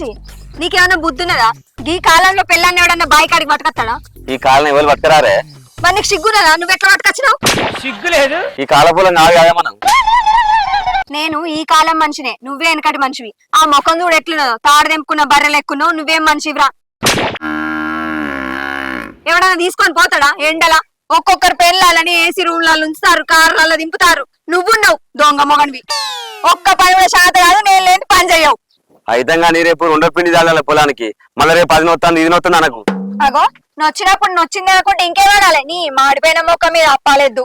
మనిషి నీకేమైనా బుద్ధి ఉన్నదా ఈ కాలంలో పెళ్ళాన్ని ఎవడన్నా బాయి కాడికి పట్టుకొస్తాడా? ఈ కాలం ఎవరు పట్టుకురారే? మరి నీకు సిగ్గున్నదా? నువ్వు ఎట్లా పట్టుకొచ్చినావు? సిగ్గు లేదు ఈ కాలపూల నాది కాదే మనం. నేను ఈ కాలం మనిషినే నువ్వే వెనకటి మనిషివి. ఆ ముఖం చూడు ఎట్లున్నదో. తాడు తెంపుకున్న బర్రెలు ఎక్కున్నావు నువ్వేం మనిషివిరా? ఎవడన్నా తీసుకొని పోతాడా? ఎండలా ఒక్కొక్కరు పెళ్ళాలని ఏసీ రూమ్లలో ఉంచుతారు కార్లలో దింపుతారు. నువ్వున్నావు దొంగ మొగనివి. ఒక్క పని కూడా శాత కాదు నేను లేని పని చెయ్యవు అయితంగా నీ రేపు రెండో పిండి చాలాలి పొలానికి. మళ్ళీ రేపు అది నొత్తాను ఇది నొత్తుంది అనకు. అగో నొచ్చినప్పుడు నొచ్చింది అనుకుంటే ఇంకేమనాలి నీ మాడిపోయిన మొక్క మీద అప్పాలేదు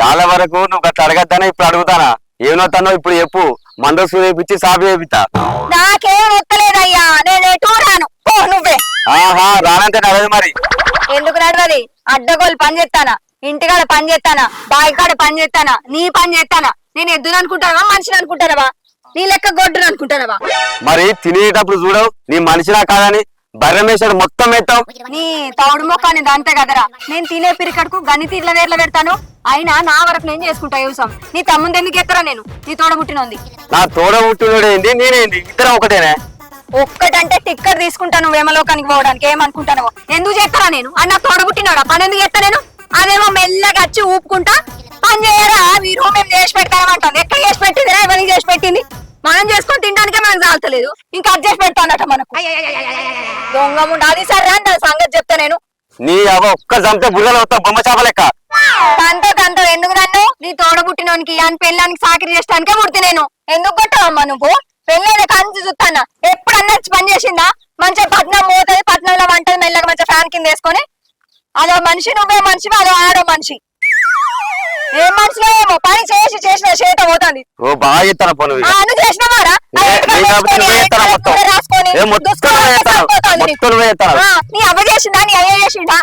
యాళ్ళ వరకు నువ్వు గట్ల అడగద్దానే ఇప్పుడు అడుగుతానా? ఏం నొత్తానో ఇప్పుడు చెప్పు. మందసు వేపించి సాపి వేపిస్తా నాకేం ఒక్కలేదయ్యా నేను ఎటు రాను? పో నువ్వే. ఆహా రానంటే నడదు మరి. ఎందుకు నడవది? అడ్డగోలు పని చేస్తానా? ఇంటికాడ పని చేస్తానా? బావి కాడ పని చేస్తానా? నీ పని చేస్తానా? నేను ఎద్దును అనుకుంటానవా మనిషిని అనుకుంటానవా నీ లెక్క గొడ్డును అనుకుంటానవా మరి తినేటప్పుడు చూడవు నీ మనిషినా కాదని బర్రె మేసాడు మొత్తం ఎత్తావు నీ తౌడు మొక్కని అంతే కదరా. నేను తినే పిరికడుకు గని తీర్ల వేర్ల పెడతాను. అయినా నా వరకు నేను చేసుకుంటా యూసం నీ తమ్ముంది ఎందుకు ఎత్తరా నేను? నీ తోడ పుట్టినోంది. నా తోడ పుట్టినోడేంది నేనేంది? ఇద్దరం ఒకటేనే? ఒక్కటంటే టిక్కర్ తీసుకుంటాను వేమలోకానికి పోవడానికి. ఏమనుకుంటాను ఎందుకు చేస్తారా నేను? అన్న తోడ పుట్టినోడా? పని ఎందుకు చేస్తా నేను? అదేమో మెల్లగా వచ్చి ఊపుకుంటా పని చేయరా? మీరు మేము చేసి పెడతామంటాను ఎక్కడ చేసి పెట్టింది రా? ఎవరికి చేసి పెట్టింది? మనం చేసుకొని తినడానికే మనకు చాలతలేదు ఇంకా అది చేసి పెడతానట మనకు. దొంగ ముండ అది సరే అని దాని సంగతి చెప్తా నేను నీ అవ ఒక్క జంతే బుర్రలో అవుతావు బొమ్మ చేప లెక్క తనతో తంతో ఎందుకు నన్ను నీ తోడ పుట్టినోనికి అని పెళ్ళానికి సాకిరి చేస్తానికే పుడితే నేను ఎందుకు కొట్టావమ్మా నువ్వు పెళ్ళైన కంచి చూస్తానా ఎప్పుడన్నా పని చేసిందా మంచిగా పట్నం పోతుంది పట్నంలో వంటలు మెల్లగా మంచిగా ఫ్యాన్ కింద వేసుకొని అదో మనిషి నువ్వే మనిషి అదో ఆడో మనిషి ఏం మనిషిలో ఏమో పని చేసి చేసిన చేత పోతుంది. ఓ బాగా చెప్తాను నువ్వు చేసినవారా నే- మొత్తం? రాసుకొని, నీ అవ్వ చేసిందా? నీ అయ్య చేసిందా?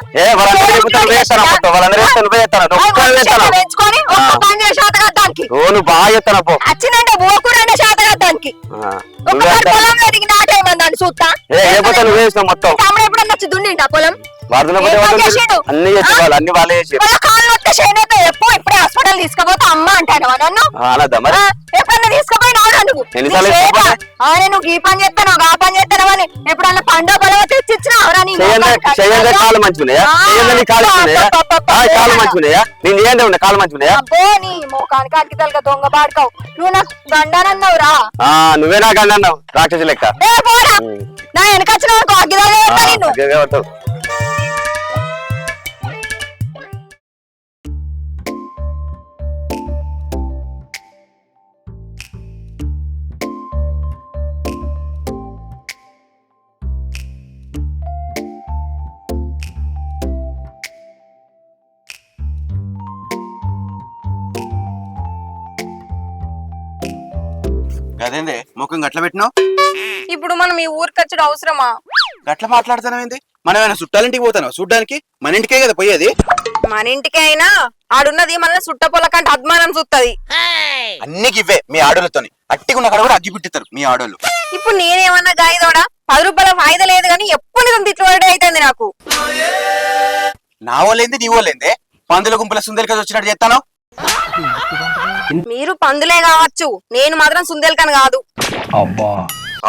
పెంచుకొని ఒక్క పని చేసి శాతగద్దానికి బాగా చెప్తానా శాతగద్దానికి చూస్తా. నువ్వే తమ్ముడు ఎప్పుడన్నా వచ్చి దున్నిండా పొలం? అన్ని చేసి వాళ్ళు అన్ని వాళ్ళే చేసి వాళ్ళ కాళ్ళు వస్తే చేయనైతే ఎప్పుడు ఇప్పుడే హాస్పిటల్ తీసుకుపోతే అమ్మ అంటాను నన్ను అనద్దా మరి? ఆ, ఎప్పుడన్నా నువ్వు. నీ నువ్వు ఈ పని ఆ పని అని ఎప్పుడన్నా తెచ్చిచ్చినావురా అబ్బో మోకానికి అడిగితలుగా దొంగ నువ్వు నాకు నువ్వే రాక్షసి లెక్క. నా వెనకొచ్చిన వరకు అదేంది? ముఖం గట్ల పెట్టినావు? ఇప్పుడు మనం ఈ ఊరికి వచ్చడం అవసరమా? గట్ల మాట్లాడుతున్నావు ఏంది? మనం ఏమైనా చుట్టాలింటికి పోతాను చూడ్డానికి? మన ఇంటికే కదా పోయేది? మన ఇంటికి అయినా ఆడున్నది మన సుట్టపొల కంటే అద్మానం చూస్తుంది అన్ని ఇవ్వే మీ ఆడోళ్ళతోని. అట్టిగా కాడ కూడా అగ్గి పెట్టిస్తారు మీ ఆడోళ్ళు. ఇప్పుడు నేనేమన్నా గాయదోడా? పది రూపాయల ఫాయిదా లేదు కానీ ఎప్పుడు నిజం తిట్టుబడి అవుతుంది నాకు? నా వాళ్ళేంది నీ వాళ్ళేంది పందుల గుంపుల సుందరికది వచ్చినట్టు చేస్తాను మీరు పందులే కావచ్చు. నేను మాత్రం సుందేల్కని కాదు.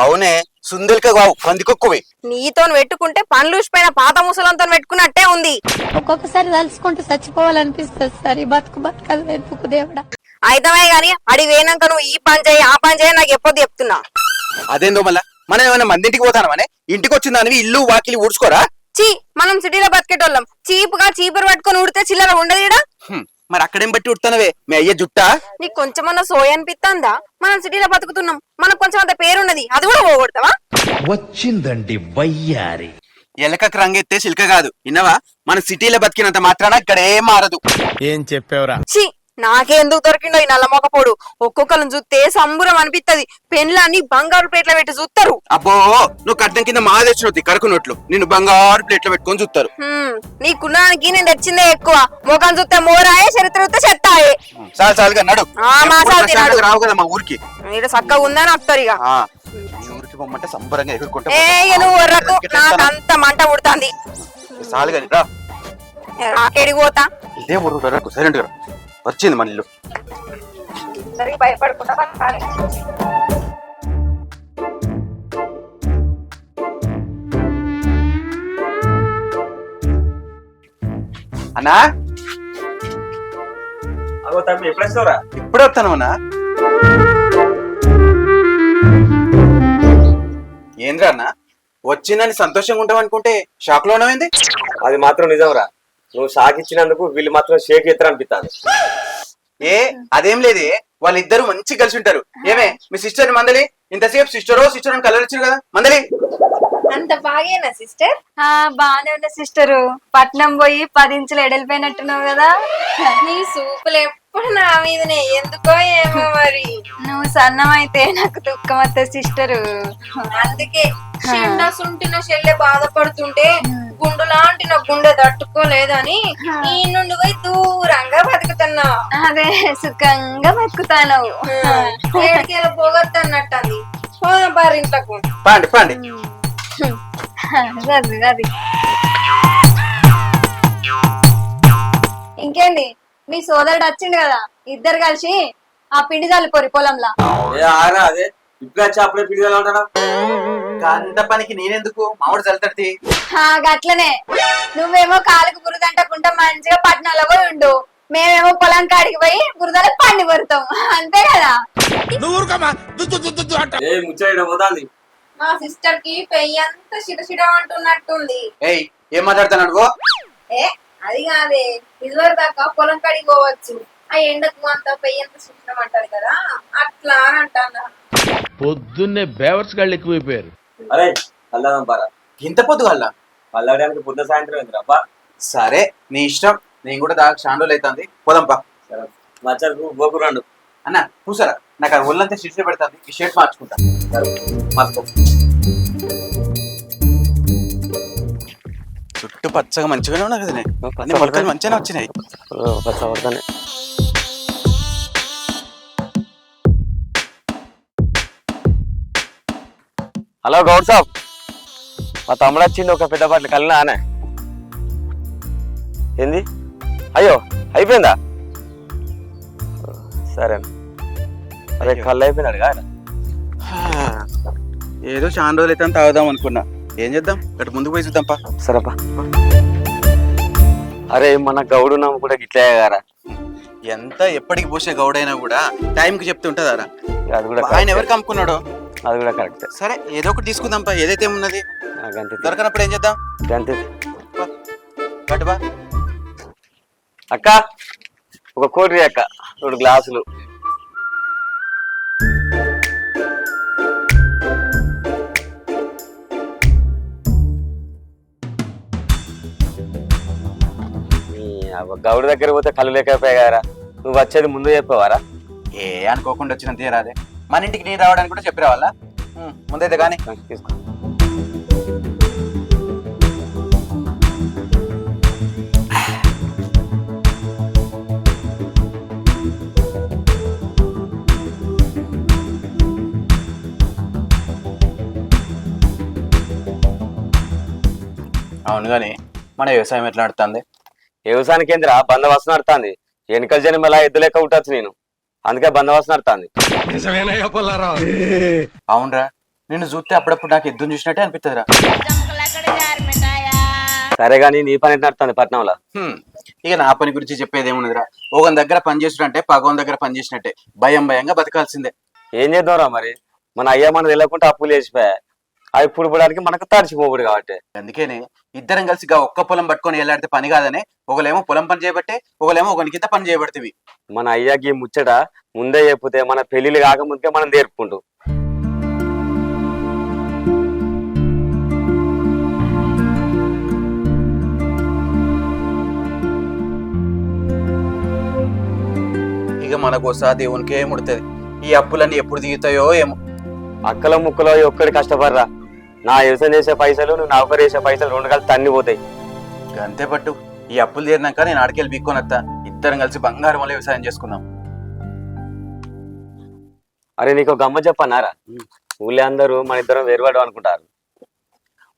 అవునే సుందరిక కావు పందికొక్కువి నీతో పెట్టుకుంటే పండ్లు ఊసిపోయిన పాత ముసలంతో పెట్టుకున్నట్టే ఉంది. ఒక్కొక్కసారి తలుచుకుంటూ చచ్చిపోవాలనిపిస్తుంది సార్ ఈ బతుకు బతకదు వెతుకు దేవుడా. అయితమే గాని అడి వేనాక నువ్వు ఈ పని చేయి ఆ పని చేయి నాకు ఎప్పుడు చెప్తున్నా. అదేందో మళ్ళా? మనం ఏమైనా మంది ఇంటికి పోతాను అనే ఇంటికి వచ్చిన దానివి ఇల్లు వాకిలి ఊడ్చుకోరా? చీ మనం సిటీలో బతికేటోళ్ళం. చీపుగా చీపురు పట్టుకొని ఉడితే చిల్లర ఉండదు మరి అక్కడేం బట్టి ఉడతానవే మీ అయ్య జుట్టా? నీకు కొంచెమన్నా సోయ అనిపిస్తుందా మనం సిటీలో బతుకుతున్నాం. మనకు కొంచెం అంత పేరున్నది. అది కూడా పోగొడతావా? వచ్చిందండి వయ్యారి. ఎలకకు రంగెత్తే సిల్క కాదు. విన్నవా? మన సిటీలో బతికినంత మాత్రాన ఇక్కడ ఏం మారదు. ఏం చెప్పావురా? ఛీ! నాకెందుకు దొరికిండో ఈ నల్ల మొకపోడు ఒక్కొక్కరిని చూస్తే సంబురం అనిపిత్తది. పెన్లన్నీ బంగారు ప్లేట్ల పెట్టి చూస్తారు అబ్బో నువ్వు కట్నం కింద మా తెచ్చినవుతాయి కరుకున్నట్లు నిన్ను బంగారు ప్లేట్లో పెట్టుకొని చూస్తారు నీకున్నానికి నేను తెచ్చిందే ఎక్కువ. ముఖం చూస్తే మోరాయే చరిత్ర చూస్తే చెత్తాయే. చాలు చాలుగా నడు. చాలు. రావు కదా మా ఊరికి. చక్కగా ఉందని వస్తారు ఇక ఊరికి పొమ్మంటే సంబరంగా ఎగురుకుంటా నాకు అంత మంట పుడుతుంది. రా. నాకేడికి పోతా. ఇదే ఊరు సైలెంట్గా వచ్చింది మన ఇల్లు. అన్నా? అగో తమ్మి ఎప్పుడు ఇప్పుడు వస్తాను అన్నా. ఏంద్రా అన్న? వచ్చిందని సంతోషంగా ఉంటాం అనుకుంటే షాక్లో ఉండమైంది అది మాత్రం నిజంరా. నువ్వు షాక్ ఇచ్చినందుకు వీళ్ళు మాత్రం షేక్ ఎత్తరు అనిపిస్తాను ఏ? అదేం లేదే? వాళ్ళిద్దరు మంచి కలిసి ఉంటారు. ఏమే? మీ సిస్టర్ మందలి? ఇంతసేపు సిస్టరో సిస్టర్ అని కలర్ వచ్చారు కదా? మందలి? అంత బాగేనా సిస్టర్ బానే ఉన్న సిస్టరు పట్నం పోయి పది ఇంచులు ఎడలిపోయినట్టున్నావు కదా. నీ సూపులు ఎప్పుడు నా మీదనే. ఎందుకో ఏమో మరి. నువ్వు సన్నం అయితే నాకు దుఃఖం వస్తుంది సిస్టరు. అందుకే సుంటిన చెల్లె బాధపడుతుంటే గుండు లాంటి నా గుండె తట్టుకోలేదని ఈ నుండి పోయి దూరంగా బతుకుతున్నా. అదే సుఖంగా బతుకుతాను. ఏడికేలో పోగొట్టన్నట్టు పోదాం పారి ఇంట్లోకు. పాండి పాండి. అది అది ఇంకేంది? మీ సోదరుడు వచ్చిండు కదా ఇద్దరు కలిసి ఆ పిండి చల్లిపోరి పొలంలో. ఏ ఆరా అదే ఇప్పుడు వచ్చి అప్పుడే పిడిగా ఉంటాడా అంత పనికి నేనెందుకు? మామిడి చల్లుతడి ఆ, గట్లనే. నువ్వేమో కాలుకు బురదంటకుంటా మంచిగా పట్నాలో పోయి ఉండు. మేమేమో పొలం కాడికి పోయి బురదలో పండి కొడతాం. అంతే కదా? ఏ ముచ్చట పోతాంది? మా సిస్టర్కి పెయ్యి అంతా చిటచిట అంటున్నట్టుంది. ఏయ్ ఏం మాట్లాడుతున్నాడు ఏ? అది కాదే. ఇదివరకు దాకా పొలం కాడికి పోవచ్చు ఆ ఎండకు అంత పెయ్యి అంత చిటచిటం అంటారు కదా. అట్లా అని అంటాను పొద్దున్నే బేవర్స్ గాళ్ళు ఎక్కువైపోయారు. అరే అల్లాదం పారా ఇంత పొద్దుగల పల్లడానికి పొద్దు సాయంత్రం ఏందిరా అబ్బా సరే నీ ఇష్టం. నేను కూడా దాకా షాండోలు అవుతుంది పోదాంపా మచ్చకు గోకు రెండు. అన్న కూసారా. నాకు ఆ ఒళ్ళంతా షిట్స్ పెడతాది. ఈ షర్ట్ మార్చుకుంటా. మస్కో పచ్చగా మంచిగానే ఉన్నా కదా అన్ని మొలకలు మంచిగానే వచ్చినాయి. పడతానే హలో గౌడ్ సాబ్ మా తమ్ముడు వచ్చింది ఒక పెద్ద బట్టలు కలినా అనే? ఏంది? అయ్యో అయిపోయిందా? సరే అరే కళ్ళు అయిపోయినాడు ఏదో చాలా రోజులు అయితే తాగుదాం అనుకున్నా. ఏం చేద్దాం? అటు ముందుకు పోయి చూద్దాంపా సరేపా అరే మన గౌడు నమ్ము కూడా గిట్లే గారా ఎంత ఎప్పటికి పోసే గౌడైనా కూడా టైంకి చెప్తుంటుందారా. అది కూడా ఆయన. ఎవరికి అమ్ముకున్నాడో? అది కూడా కరెక్ట్. సరే ఏదో ఒకటి తీసుకుందాంపా ఏదైతే ఉన్నది అంతే దొరకనప్పుడు ఏం చేద్దాం? అంతే అక్క ఒక కోటి అక్క. రెండు గ్లాసులు. గౌడు దగ్గర పోతే కళ్ళు లేకపోయారా నువ్వు వచ్చేది ముందు చెప్పేవారా? ఏ అనుకోకుండా వచ్చినంత రాదే మన ఇంటికి నేను రావడానికి కూడా చెప్పి రావాలా ముందైతే కానీ తీసుకో. అవును కానీ మన వ్యవసాయం ఎట్లా నడుతుంది? వ్యవసాయానికి ఏందిరా బందవాసన నడుతుంది. వెనకల జనం ఎలా ఎద్దు లెక్క ఉండొచ్చు నేను. అందుకే బందవాసన నడుతుంది. అవునరా. నిన్ను చూస్తే అప్పుడప్పుడు నాకు ఎద్దును చూసినట్టే అనిపిస్తుందిరా సరే కానీ నీ పని నడుతుంది పట్నంలో. ఇక నా పని గురించి చెప్పేది ఏమున్నదిరా ఒకని దగ్గర పని చేసుడంటే పగవన్ దగ్గర పని చేసినట్టే. భయం భయంగా బతకాల్సిందే. ఏం చేద్దాంరా మరి? మన అయ్య మన తెలియకుండా అప్పులు చేసిపోయా. అవి ఇప్పుడు పోవడానికి మనకు తడిచిపోబుడు కాబట్టి. అందుకనే ఇద్దరం కలిసి ఒక్క పొలం పట్టుకొని వెళ్ళాడితే పని కాదనే ఒకలేమో పొలం పని చేయబట్టే ఒకలేమో ఒకని కింద పని చేయబడుతుంది మన అయ్యకి ముచ్చట ముందే చెప్పితే మన పెళ్ళిళ్ళు కాకముందుకే మనం నేర్పుకుంటూ. ఇక మనకోసా దేవునికే ముడుతుంది. ఈ అప్పులన్నీ ఎప్పుడు దిగుతాయో ఏమో. అక్కల ముక్కలో ఒక్కడి కష్టపడరా. నా వ్యవసాయం చేసే పైసలు నువ్వు నౌకరు చేసే పైసలు రెండు కలిసి తన్ని పోతాయి. అంతే పట్టు. ఈ అప్పులు తీరినాక నేను ఆడికెళ్ళి బిక్కొని వస్తా ఇద్దరం కలిసి బంగారం వల్ల వ్యవసాయం చేసుకుందాం. అరే నీకు గమ్మ చెప్పన్నారా? ఊళ్ళో అందరూ మన ఇద్దరం వేరుపడడం అనుకుంటారు.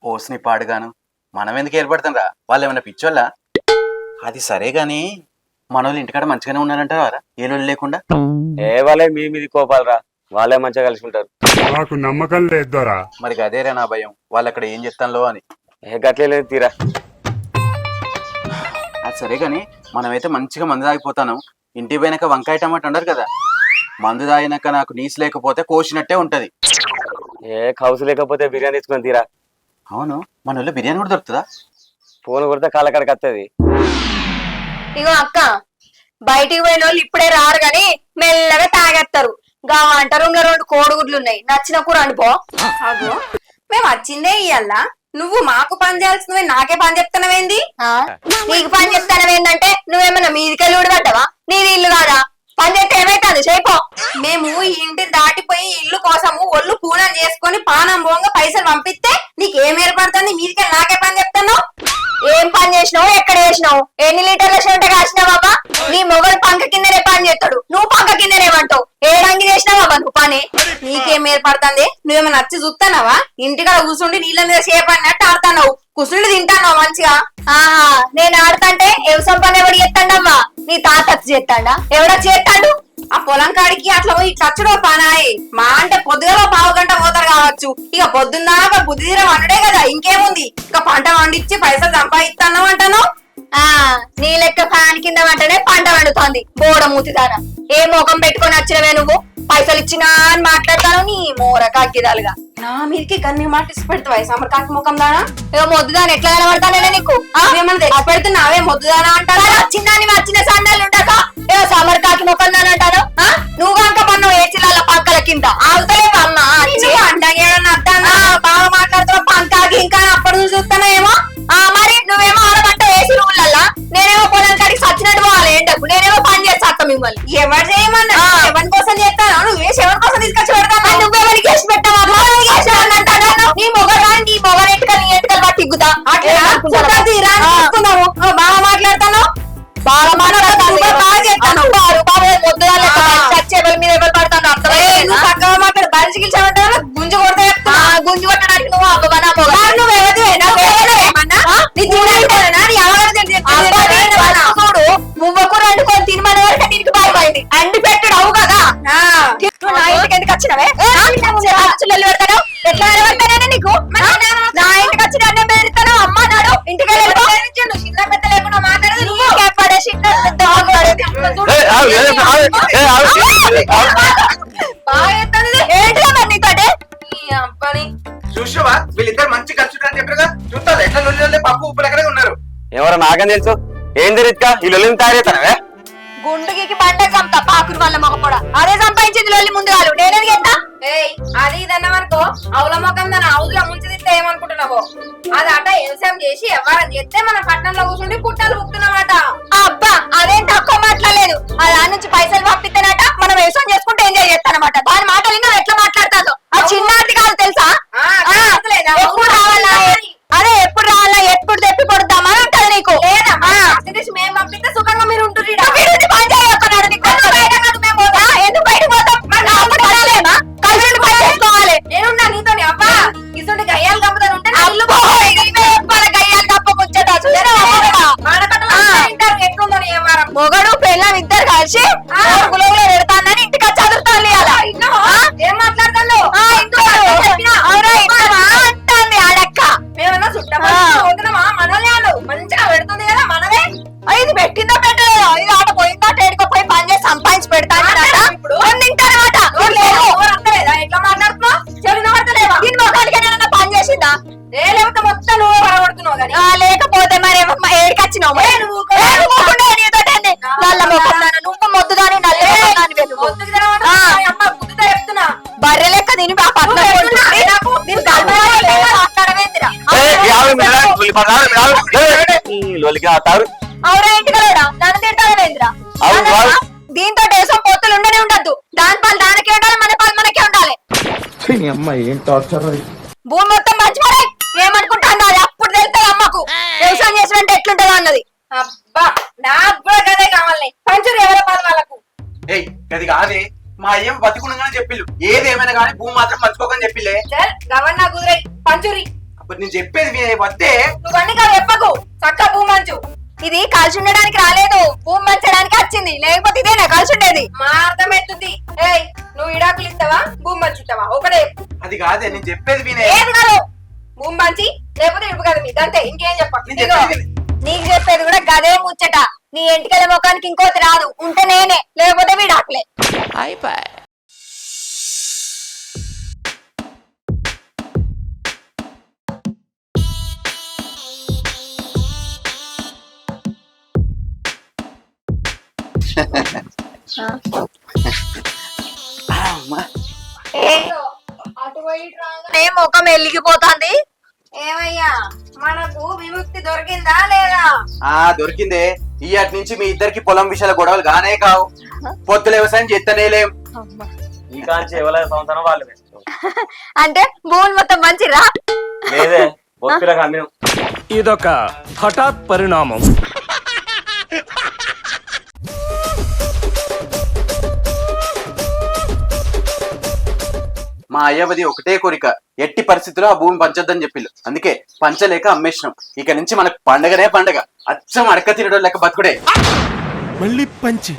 ఓస్ని పాడుగాను. మనం ఎందుకు ఏర్పడతాం రా? వాళ్ళు ఏమైనా పిచ్చోళ్ళా? అది సరే గాని మన వాళ్ళు ఇంటికాడ మంచిగానే ఉన్నారంటారా? ఏ లేకుండా? ఏ వాళ్ళే మీ మీది కోపాలరా వాళ్ళే మంచిగా కలిసి ఉంటారు నాకు నమ్మకం లేదు దొరా. మరి అదేరా నా భయం. వాళ్ళు అక్కడ ఏం చెప్తానులో అని. ఏ గట్లే లేదు తీరా. అది సరే గాని మనమైతే మంచిగా మందు తాగిపోతాను. ఇంటి పోయినాక వంకాయ టమాటా ఉండరు కదా? మందు తాగినాక నాకు నీసు లేకపోతే కోసినట్టే ఉంటది. ఏ కౌసు లేకపోతే బిర్యానీ తెచ్చుకొని తీరా. అవును మన ఊళ్ళో బిర్యానీ కూడా దొరుకుతుందా? ఫోన్ కొడితే కాళ్ళకాడికి వస్తుంది ఇగో అక్క బయటికి పోయిన వాళ్ళు ఇప్పుడే రారు గాని మెల్లగా తాగేస్తారు గా వంట రూమ్లో రెండు కోడిగుడ్లు ఉన్నాయి. నచ్చిన కూర అనుకో అగో మేము వచ్చిందే ఇయ్యాల. నువ్వు మాకు పని చేయాల్సినవి నాకే పని చెప్తున్నావేంది నీకు పని చెప్తాను ఏంటంటే నువ్వేమన్నా మీదికెళ్ళి ఊడిపడ్డావా నీది ఇల్లు కాదా? పని చేస్తే ఏమైతుంది? చేయిపో మేము ఈ ఇంటి దాటిపోయి ఇల్లు కోసము ఒళ్ళు పూనం చేసుకొని పానం పోంగా పైసలు పంపిస్తే నీకేం ఏర్పడుతుంది? మీదికే నాకే పని చెప్తాను ఏం పని చేసినావు? ఎక్కడ చేసినావు? ఎన్ని లీటర్ల షంట కాసినావా నీ మొగలు పంక కిందనే పని చేస్తాడు. నువ్వు పంక కిందనే వంటావు ఏడంగి చేసినావా నువ్వు పని నీకేం ఏర్పడుతుంది? నువ్వేమైనా నచ్చి చూస్తానవా ఇంటికాడ కూర్చుండి నీళ్ళ మీద చేపడినట్టు ఆడుతున్నావు. కుసుండి తింటాన్నావు మంచిగా. ఆహా నేను ఆడతాంటే వ్యవసాయం పని ఎవడు చేస్తాడమ్మా? నీ తాత చేస్తాడా? ఎవడో చేస్తాడు? ఆ పొలం కాడికి అట్లా పోయి చచ్చుడో పానాయి. మా అంటే పొద్దుగల పావు గంట పోతారు కావచ్చు. ఇక పొద్దున్నాక బుద్ధి తీరం వండుడే కదా ఇంకేముంది? ఇక పంట వండిచ్చి పైసలు సంపాదిస్తాను అంటాను ఆ నీ లెక్క ఫ్యాన్ కింద వంటనే పంట వండుతోంది బోడ మూతిదాన. ఏ ముఖం పెట్టుకొని వచ్చినవే నువ్వు? పైసలు ఇచ్చినా అని మాట్లాడతాను నీ మోర కాకిదాలుగా. నా మీదకి గన్ని మాట ఇసి పెడతావా? సమర్ కాకి ముఖం దానా ఇక మొద్దుదాని? ఎట్లా కనబడతానే నీకు? ఆ? నువ్వేమన్నా తెచ్చి పెడుతున్నావే? మొద్దుదానా అంటారా వచ్చిందాని వచ్చిన సండాలు ఉండక. ఏదో సమర్ కాకి ముఖం దాని అంటాను. ఆ? నువ్వు కనుక పన్ను ఏసీల పక్కల కింద. ఆగుతలేవు అమ్మ? బాగా మాట్లాడుతున్నావు. ఎవరో నాకేం తెలుసు? ఏం తెలియదుగా ఈ లొల్లిని తయారు చేస్తానవే గుండుకి పంట చంపుతా పాకురు వల్ల మొగ కూడా అదే సంపాదించింది లొల్లి ముందు కాదు. నేనేది చేస్తా? ఏయ్ అది ఇది అన్నామనుకో అవుల ముఖం దాని అవుదులో ముంచిదిస్తే ఏమనుకుంటున్నావో? అది అట వ్యవసాయం చేసి ఎవరైనా చేస్తే మన పట్టణంలో కూర్చుండి పుట్టలు పుక్కుతున్నామట అబ్బా అదేం తక్కువ మాట్లాడలేదు. ఆ దాని నుంచి పైసలు పంపిస్తేనట మనం వ్యవసాయం చేసుకుంటే ఎంజాయ్ చేస్తానమాట. దాని మాటలు ఇంకా ఎట్లా మాట్లాడతాదో? ఆ చిన్నది కాదు తెలుసా? రావాలా అదే ఎప్పుడు రావాలా ఎప్పుడు తెప్పి అని ఉంటది నీకు. లేదా? మేము పంపిస్తే దీంతో దేశం పొత్తులు ఉండనే ఉండద్దు. దాని పాలు దానికే ఉండాలి మన పాలు మనకే ఉండాలి. భూమి మొత్తం మంచిపడే ఏమనుకుంటాను అప్పుడు తెలుస్తుంది అమ్మకు. వ్యవసాయం చేసినట్టు ఎట్లుంటదో అన్నది. అబ్బా నాకు కూడా కదే కావాలి. పంచురు ఎవరి పని వాళ్ళకు? ఏయ్ అది కాదే. మా అయ్యం బతికుండగానే చెప్పిల్లు ఏది ఏమైనా కానీ భూమి మాత్రం పంచుకోకని చెప్పిలే చల్ గవర్నా కుదిరై పంచురి. అప్పుడు నేను చెప్పేది వినే వద్దే నువ్వన్నీ కాదు చెప్పకు. చక్క భూ మంచు ఇది కలిసి ఉండడానికి రాలేదు. భూమి మంచడానికి వచ్చింది. లేకపోతే ఇదేనా కలిసి ఉండేది మా అర్థమవుతుంది ఏయ్ నువ్వు ఇడాకులు ఇస్తావా? భూమి పంచుతావా ఒకటే. అది కాదే నేను చెప్పేది వినే. ఏది కాదు? భూమి పంచి లేకపోతే ఇడుపు కదా మీకు అంతే ఇంకేం వినే. నీకు చెప్పేది కూడా గదే ముచ్చట. నీ ఎంటికల ముఖానికి ఇంకోటి రాదు. ఉంటే నేనే లేకపోతే వీడాకలే. ఏ ముఖం ఏమయ్యా మనకు విముక్తి దొరికిందా లేదా? ఆ దొరికిందే. ఇయ్యాటి నుంచి మీ ఇద్దరికి పొలం విషయాల గొడవలు గానే కావు. పొత్తుల వ్యవసాయం చేస్తనే లేం. ఈ కాంచి సంవత్సరం వాళ్ళే అంటే భూములు మొత్తం మంచిరా? లేదే అమ్మిన ఇదొక హఠాత్ పరిణామం. మా అయ్యవది ఒకటే కోరిక. ఎట్టి పరిస్థితుల్లో ఆ భూమి పంచొద్దని చెప్పిల్లు అందుకే పంచలేక అమ్మేసినాం. ఇక నుంచి మనకు పండగనే పండగ. అచ్చం అడక తినడం లెక్క బతుకుడే. మళ్ళీ పంచి.